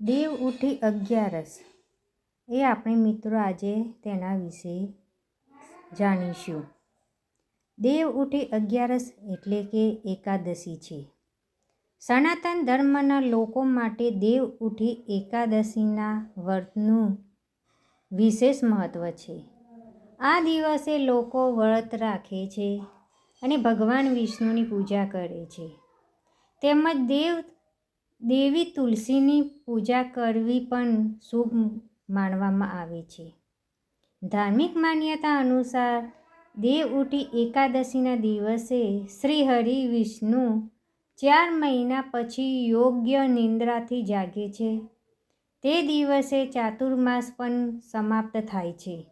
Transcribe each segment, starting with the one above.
દેવ ઉઠી અગિયારસ. એ આપણે મિત્રો આજે તેના વિશે જાણીશું. દેવ ઉઠી અગિયારસ એટલે કે એકાદશી છે. સનાતન ધર્મના લોકો માટે દેવ ઉઠી એકાદશીના વ્રતનું વિશેષ મહત્ત્વ છે. આ દિવસે લોકો વ્રત રાખે છે અને ભગવાન વિષ્ણુની પૂજા કરે છે. તેમજ દેવ દેવી તુલસીની પૂજા કરવી પણ શુભ માનવામાં આવે છે. ધાર્મિક માન્યતા અનુસાર દેવ ઉઠી એકાદશીના દિવસે શ્રી હરિ વિષ્ણુ ચાર મહિના પછી યોગ્ય નિંદ્રાથી જાગે છે. તે દિવસે ચાતુર્માસ પણ સમાપ્ત થાય છે.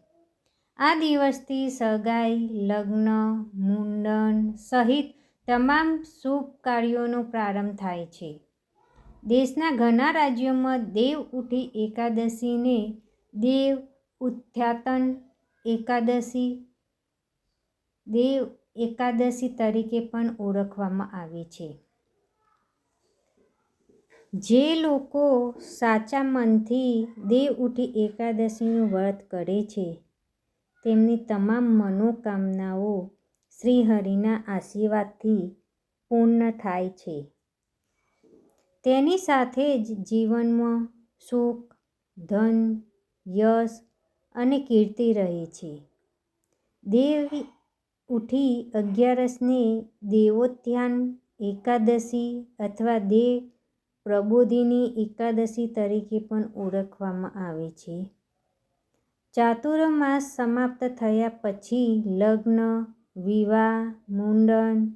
આ દિવસથી સગાઈ, લગ્ન, મુંડન સહિત તમામ શુભ કાર્યોનો પ્રારંભ થાય છે. દેશના ઘણા રાજ્યોમાં દેવ ઉઠી એકાદશીને દેવ ઉત્થાતન એકાદશી, દેવ એકાદશી તરીકે પણ ઓળખવામાં આવે છે. જે લોકો સાચા મનથી દેવ ઉઠી એકાદશીનું વ્રત કરે છે, તેમની તમામ મનોકામનાઓ શ્રીહરિના આશીર્વાદથી પૂર્ણ થાય છે. તેની સાથે જ જીવનમાં સુખ, ધન, યશ અને કીર્તિ રહે છે. દેવ ઉઠી અગિયારસને દેવોત્થાન એકાદશી અથવા દેવ પ્રબોધિની એકાદશી તરીકે પણ ઓળખવામાં આવે છે. ચાતુર્માસ સમાપ્ત થયા પછી લગ્ન, વિવાહ, મુંડન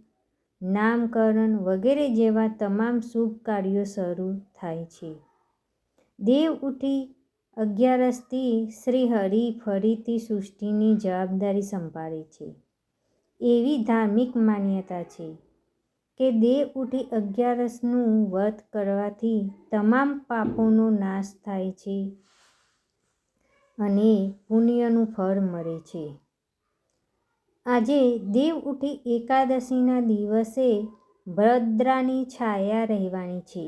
નામકરણ વગેરે જેવા તમામ શુભ કાર્યો શરૂ થાય છે. દેવ ઉઠી અગિયારસથી શ્રી હરિ ફરીથી સૃષ્ટિની જવાબદારી સંભાળે છે. એવી ધાર્મિક માન્યતા છે કે દેવ ઉઠી અગિયારસનું વ્રત કરવાથી તમામ પાપોનો નાશ થાય છે અને પુણ્યનું ફળ મળે છે. આજે દેવ ઉઠી એકાદશીના દિવસે ભદ્રાની છાયા રહેવાની છે.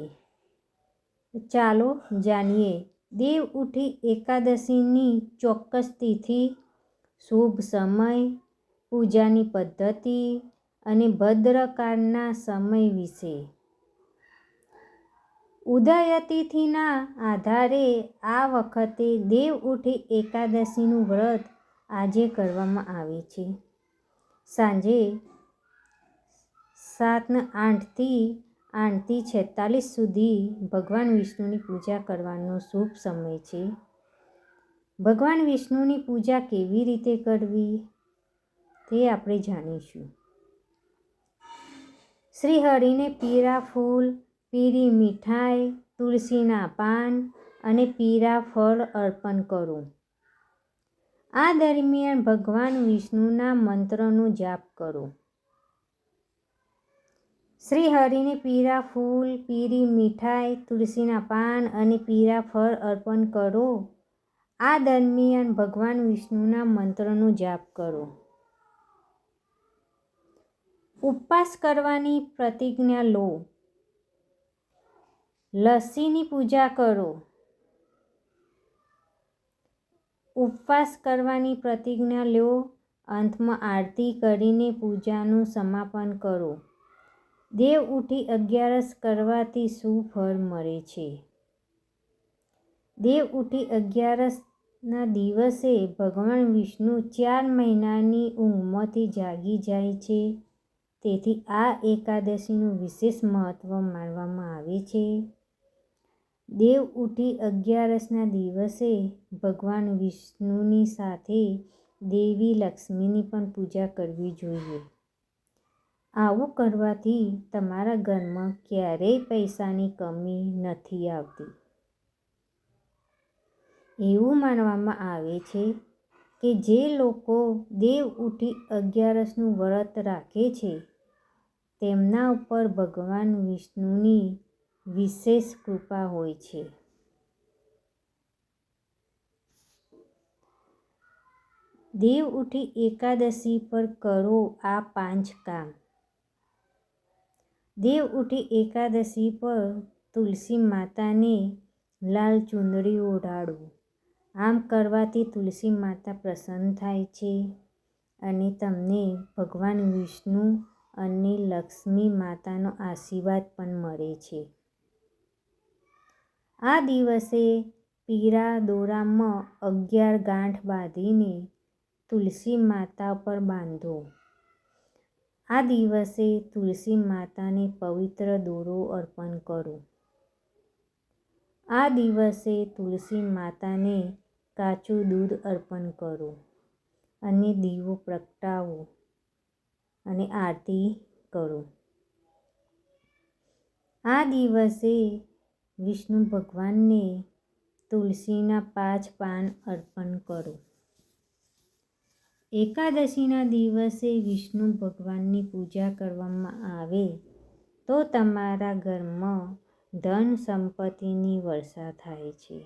ચાલો જાણીએ, દેવ ઉઠી એકાદશીની ચોક્કસ તિથિ, શુભ સમય, પૂજાની પદ્ધતિ અને ભદ્રકાળના સમય વિશે. ઉદયતિથિના આધારે આ વખતે દેવ ઉઠી એકાદશીનું વ્રત આજે કરવામાં આવે છે. સાંજે સાતના આઠથી આઠથી છેતાલીસ સુધી ભગવાન વિષ્ણુની પૂજા કરવાનો શુભ સમય છે. ભગવાન વિષ્ણુની પૂજા કેવી રીતે કરવી તે આપણે જાણીશું. શ્રી હરિને પીળા ફૂલ, પીળી મીઠાઈ, તુલસીના પાન અને પીળા ફળ અર્પણ કરો. આ દરમિયાન ભગવાન વિષ્ણુના મંત્રનો જાપ કરો. શ્રી હરિને પીળા ફૂલ, પીળી મીઠાઈ, તુલસીના પાન અને પીળા ફળ અર્પણ કરો. આ દરમિયાન ભગવાન વિષ્ણુના મંત્રનો જાપ કરો. ઉપવાસ કરવાની પ્રતિજ્ઞા લો. લસ્સીની પૂજા કરો. ઉપવાસ કરવાની પ્રતિજ્ઞા લો. અંતમાં આરતી કરીને પૂજાનું સમાપન કરો. દેવ ઉઠી અગિયારસ કરવાથી શું ફળ મળે છે? દેવ ઉઠી અગિયારસના દિવસે ભગવાન વિષ્ણુ ચાર મહિનાની ઊંઘમાંથી જાગી જાય છે. તેથી આ એકાદશીનું વિશેષ મહત્ત્વ માનવામાં આવે છે. દેવ ઉઠી અગિયારસના દિવસે ભગવાન વિષ્ણુની સાથે દેવી લક્ષ્મીની પણ પૂજા કરવી જોઈએ. આવું કરવાથી તમારા ઘરમાં ક્યારેય પૈસાની કમી નથી આવતી. એવું માનવામાં આવે છે કે જે લોકો દેવ ઉઠી અગિયારસનું વ્રત રાખે છે, તેમના ઉપર ભગવાન વિષ્ણુની વિશેષ કૃપા હોય છે. દેવ ઉઠી એકાદશી પર કરો આ પાંચ કામ. દેવ ઉઠી એકાદશી પર તુલસી માતાને લાલ ચુંદડી ઓઢાડવું આમ કરવાથી તુલસી માતા પ્રસન્ન થાય છે અને તમને ભગવાન વિષ્ણુ અને લક્ષ્મી માતાનો આશીર્વાદ પણ મળે છે. આ દિવસે પીળા દોરામાં અગિયાર ગાંઠ બાંધીને તુલસી માતા પર બાંધો. આ દિવસે તુલસી માતાને પવિત્ર દોરો અર્પણ કરો. આ દિવસે તુલસી માતાને કાચું દૂધ અર્પણ કરો અને દીવો પ્રગટાવો અને આરતી કરો. આ દિવસે વિષ્ણુ ભગવાનને તુલસીના પાંચ પાન અર્પણ કરો. એકાદશીના દિવસે વિષ્ણુ ભગવાનની પૂજા કરવામાં આવે તો તમારા ઘરમાં ધન સંપત્તિની વર્ષા થાય છે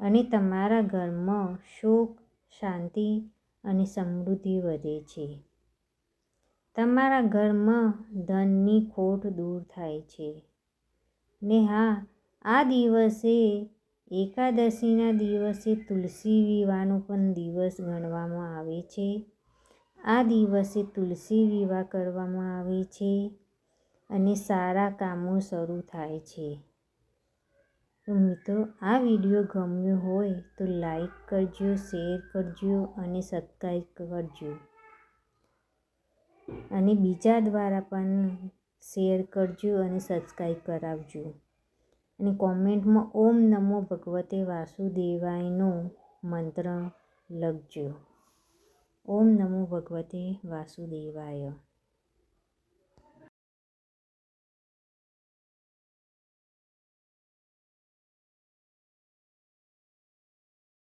અને તમારા ઘરમાં સુખ, શાંતિ અને સમૃદ્ધિ વધે છે. તમારા ઘરમાં ધનની ખોટ દૂર થાય છે. ને હા, આ દિવસે, એકાદશીના દિવસે તુલસી વિવાહનો પણ દિવસ ગણવામાં આવે છે. આ દિવસે તુલસી વિવાહ કરવામાં આવે છે અને સારા કામો શરૂ થાય છે. મિત્રો, આ વીડિયો ગમ્યો હોય તો લાઈક કરજો, શેર કરજો અને સબસ્ક્રાઈબ કરજો. અને બીજા દ્વારા પણ શેર કરજો અને સબસ્ક્રાઈબ કરાવજો. અને કોમેન્ટમાં ઓમ નમો ભગવતે વાસુદેવાયનો મંત્ર લખજો. ઓમ નમો ભગવતે વાસુદેવાય.